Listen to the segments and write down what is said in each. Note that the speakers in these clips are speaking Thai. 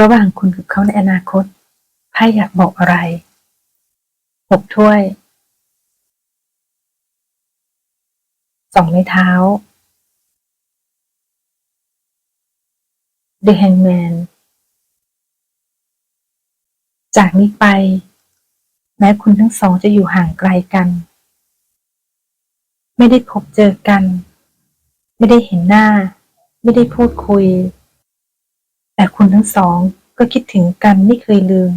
ระหว่างคุณกับเขาในอนาคตไพ่อยากบอกอะไรหกถ้วยสองไม้เท้า The Hangman จากนี้ไป แม้คุณทั้งสองจะอยู่ห่างไกลกัน ไม่ได้พบเจอกัน ไม่ได้เห็นหน้า ไม่ได้พูดคุย แต่คุณทั้งสองก็คิดถึงกันไม่เคยลืม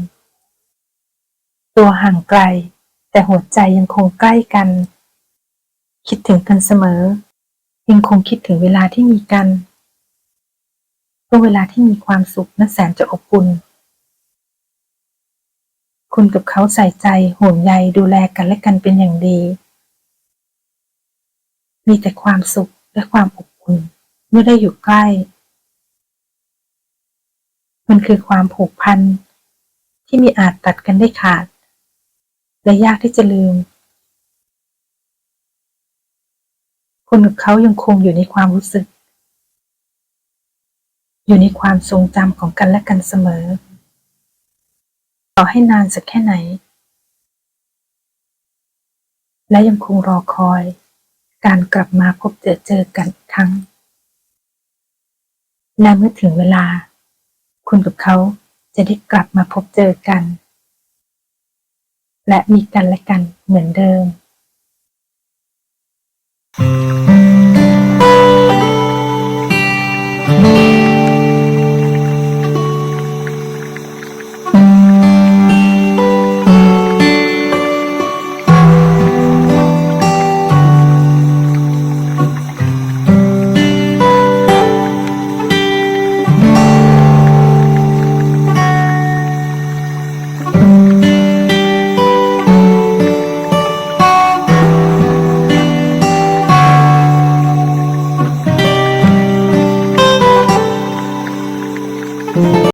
ตัวห่างไกล แต่หัวใจยังคงใกล้กัน คิดถึงกันเสมอ ยังคงคิดถึงเวลาที่มีกันก็เวลาที่มีความสุขนั้นแสนจะอบอุ่นคุณกับเขาใส่ใจห่วงใยดูแลกันและกันเป็นอย่างดี มีแต่ความสุขและความอบอุ่นเมื่อได้อยู่ใกล้ มันคือความผูกพันที่มีอาจตัดกันได้ขาด และยากที่จะลืมคุณกับเขายังคงอยู่ในความรู้สึก อยู่ในความทรงจำของกันและกันเสมอ ต่อให้นานสักแค่ไหน และยังคงรอคอยการกลับมาพบเจอเจอกันอีกครั้ง และเมื่อถึงเวลา คุณกับเขาจะได้กลับมาพบเจอกัน และมีกันและกันเหมือนเดิม